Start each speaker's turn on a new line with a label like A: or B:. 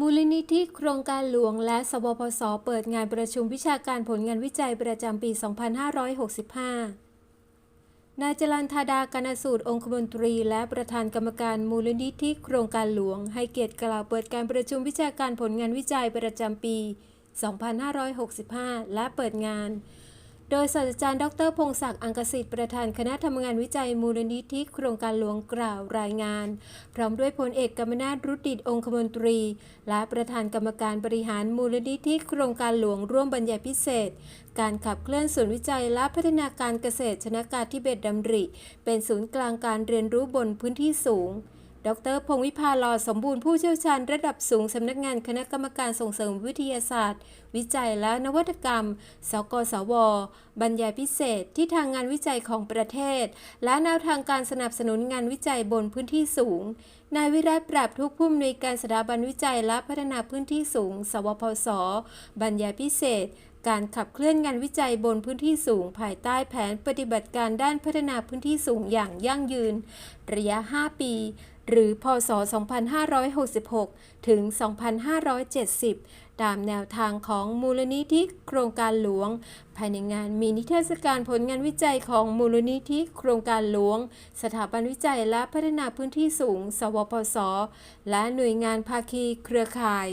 A: มูลนิธิโครงการหลวงและสวพสเปิดงานประชุมวิชาการผลงานวิจัยประจำปี 2565 นายจรันธาดากนสูตรองคมนตรี และประธานกรรมการมูลนิธิโครงการหลวง ให้เกียรติกล่าวเปิดการประชุมวิชาการผลงานวิจัยประจำปี 2565 และเปิดงาน โดยศาสตราจารย์ดรพงศักดิ์อังกสิทธิ์ประธานคณะทำงานวิจัยมูลนิธิโครงการหลวงกล่าวรายงาน พร้อมด้วยพลเอกกมนาถรุดิตองคมนตรี และประธานกรรมการบริหารมูลนิธิโครงการหลวงร่วมบรรยายพิเศษ การขับเคลื่อนศูนย์วิจัยและพัฒนาการเกษตรชนากาธิเบศดำริ เป็นศูนย์กลางการเรียนรู้บนพื้นที่สูง ดรพงวิภาลอสมบูรณ์ผู้เชี่ยวชาญระดับสูงสำนักงานคณะกรรมการส่งเสริมวิทยาศาสตร์ วิจัยและนวัตกรรม สกสว บรรยายพิเศษที่ทางงานวิจัยของประเทศ และแนวทางการสนับสนุนงานวิจัยบนพื้นที่สูง นายวิรัตปราบทุกผู้อำนวยการสถาบันวิจัยและพัฒนาพื้นที่สูง สวพสบรรยายพิเศษ การขับเคลื่อนงานวิจัยบนพื้นที่สูง ภายใต้แผนปฏิบัติการด้านพัฒนาพื้นที่สูงอย่างยั่งยืน ระยะ 5 ปี หรือ พศ 2566 ถึง 2570 ตามแนวทางของมูลนิธิโครงการหลวง ภายในงานมีนิทรรศการผลงานวิจัยของมูลนิธิโครงการหลวง สถาบันวิจัยและพัฒนาพื้นที่สูง สวพสและหน่วยงานภาคีเครือข่าย